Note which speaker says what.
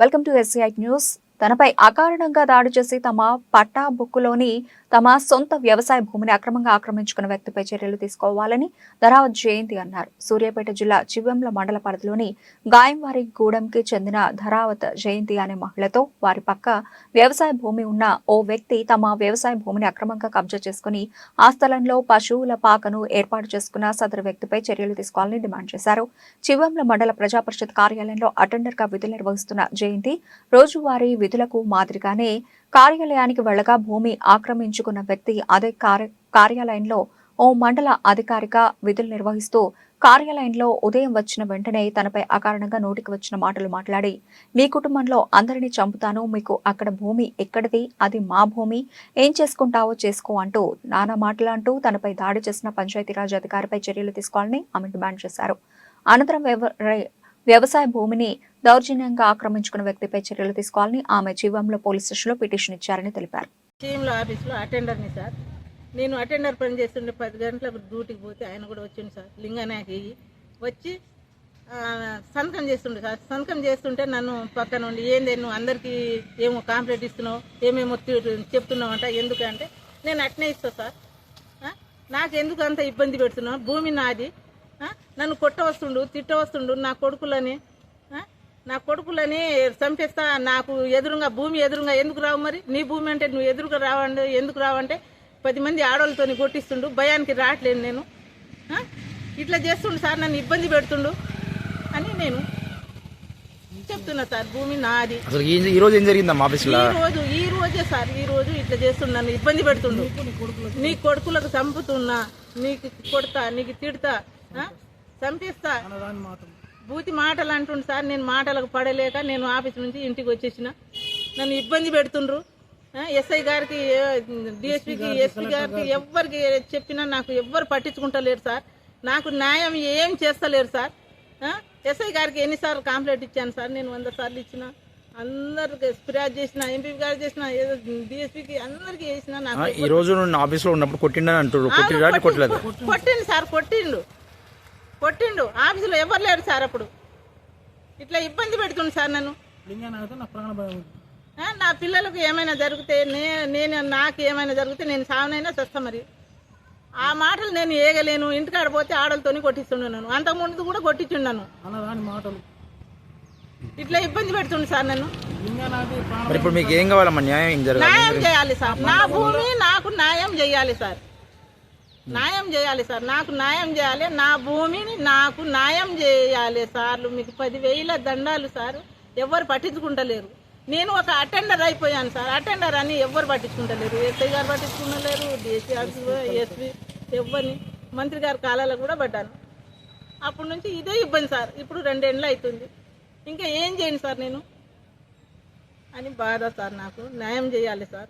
Speaker 1: Welcome to SCI news తనపై అకారణంగా దాడి చేసి తమ పట్టా బుక్కులోని తమ సొంత వ్యవసాయ భూమిని అక్రమంగా ఆక్రమించుకున్న వ్యక్తిపై చర్యలు తీసుకోవాలని ధరావత్ జయంతి అన్నారు. సూర్యాపేట జిల్లా చివ్వెంల మండల పరిధిలోని గాయంవారి గూడెంకి చెందిన ధరావత్ జయంతి అనే మహిళతో వారి పక్క వ్యవసాయ భూమి ఉన్న ఓ వ్యక్తి తమ వ్యవసాయ భూమిని అక్రమంగా కబ్జా చేసుకుని ఆ స్థలంలో పశువుల పాకను ఏర్పాటు చేసుకున్న సదరు వ్యక్తిపై చర్యలు తీసుకోవాలని డిమాండ్ చేశారు. చివ్వెంల మండల ప్రజా పరిషత్ కార్యాలయంలో అటెండర్గా విధులు నిర్వహిస్తున్న జయంతి రోజువారీ విధులకు మాదిరిగానే కార్యాలయానికి వెళ్ళగా భూమి ఆక్రమించుకున్న వ్యక్తి అదే కార్య- కార్యాలయంలో ఓ మండల అధికారిక విధులు నిర్వహిస్తూ కార్యాలయంలో ఉదయం వచ్చిన వెంటనే తనపై అకారణంగా నోటికి వచ్చిన మాటలు మాట్లాడి మీ కుటుంబంలో అందరినీ చంపుతాను మీకు అక్కడ భూమి ఎక్కడిది అది మా భూమి ఏం చేసుకుంటావో చేసుకో అంటూ నానా మాటలంటూ తనపై దాడి చేసిన పంచాయతీరాజ్ అధికారిపై చర్యలు తీసుకోవాలని ఆమె డిమాండ్ చేశారు. అనంతరం వ్యవసాయ భూమిని దౌర్జన్యంగా ఆక్రమించుకున్న వ్యక్తిపై చర్యలు తీసుకోవాలని ఆమె జీవంలో పోలీస్ స్టేషన్లో పిటిషన్ ఇచ్చారని తెలిపారు.
Speaker 2: టీంలో ఆఫీస్లో అటెండర్ని సార్. నేను అటెండర్ పని చేస్తుండే పది గంటలకు డ్యూటీకి పోతే ఆయన కూడా వచ్చిండు సార్. లింగనాకి వచ్చి సంతకం చేస్తుండే సార్. సంతకం చేస్తుంటే నన్ను పక్కన ఉండి ఏంది నువ్వు అందరికీ ఏమో కాంప్లైంట్ ఇస్తున్నావు? ఏమేమో చెప్తున్నావు అంట ఎందుకంటే నేను అట్నే ఇస్తా సార్. నాకు ఎందుకు అంత ఇబ్బంది పెడుతున్నావు? భూమి నాది. నన్ను కొట్ట వస్తుండు తిట్ట వస్తుండు నా కొడుకులని ఆ? నా కొడుకులని చంపేస్తా నాకు ఎదురుగా భూమి ఎదురుగా ఎందుకు రావు మరి నీ భూమి అంటే నువ్వు ఎదురుగా రావండి ఎందుకు రావంటే పది మంది ఆడవాళ్ళతోని కొట్టిస్తుండు భయానికి రావట్లేను నేను ఆ? ఇట్లా చేస్తుండు సార్ నన్ను ఇబ్బంది పెడుతుండు అని నేను చెప్తున్నా సార్ భూమి నాది
Speaker 3: అసలు ఈ రోజు ఏం జరిగిందమ్మా ఆఫీస్లో
Speaker 2: ఈ రోజు ఈ రోజే సార్ ఈ రోజు ఇట్లా చేస్తుండు నన్ను ఇబ్బంది పెడుతుండు నీ కొడుకులకు చంపుతున్నా నీకు కొడతా నీకు తిడతా ఆ? చంపిస్తా. బూతి మాటలు అంటుండు సార్ నేను మాటలకు పడలేక నేను ఆఫీస్ నుంచి ఇంటికి వచ్చేసిన. నన్ను ఇబ్బంది పెడుతుండ్రు. ఆ, ఎస్ఐ గారికి డిఎస్పీకి ఎస్పీ గారికి ఎవ్వరికి చెప్పినా నాకు ఎవ్వరు పట్టించుకుంటలేరు సార్. నాకు న్యాయం ఏం చేస్తలేరు సార్. ఆ, ఎస్ఐ గారికి ఎన్నిసార్లు కంప్లైంట్ ఇచ్చాను సార్. నేను వంద సార్లు ఇచ్చిన. అందరికి ఫిర్యాదు చేసిన ఎంపీ గారు చేసిన ఏదో డిఎస్పీకి అందరికి చేసిన నాకు
Speaker 3: ఈ రోజు ఆఫీస్లో ఉన్నప్పుడు కొట్టిండని అంటారు కొట్టిరా కొట్టలేదు.
Speaker 2: కొట్టిండు సార్ కొట్టిండు. కొట్టిండు. ఆఫీసులో ఎవరు లేరు సార్ అప్పుడు? ఇట్లా ఇబ్బంది పెడుతుంది సార్ నన్ను. ఆ, నా పిల్లలకు ఏమైనా జరిగితే నే నేను నాకు ఏమైనా జరిగితే నేను సావనైనా చస్తా మరి. ఆ మాటలు నేను ఏగలేను. ఇంటికాడ పోతే ఆడలతోని కొట్టిస్తుండను అంతకుముందు కూడా కొట్టించుండను ఇట్లా ఇబ్బంది పెడుతుంది సార్ నన్ను.
Speaker 3: మరి ఇప్పుడు మీకు ఏం కావాలమ్మా? న్యాయం
Speaker 2: న్యాయం చేయాలి సార్. నా భూమి నాకు న్యాయం చేయాలి సార్. న్యాయం చేయాలి సార్. నాకు న్యాయం చేయాలి. నా భూమిని నాకు న్యాయం చేయాలి సార్లు మీకు పదివేల దండాలు సార్. ఎవరు పట్టించుకుంటలేరు. నేను ఒక అటెండర్ అయిపోయాను సార్. అటెండర్ అని ఎవరు పట్టించుకుంటలేరు. ఎస్ఐ గారు పట్టించుకుంటలేరు డిఎస్సీ ఎస్పీ ఎవరిని మంత్రి గారి కాలాలో కూడా పడ్డాను. అప్పటి నుంచి ఇదే ఇబ్బంది సార్. ఇప్పుడు రెండేళ్ళు అవుతుంది. ఇంకా ఏం చేయండి సార్ నేను? అని బాధ సార్ నాకు. న్యాయం చేయాలి సార్.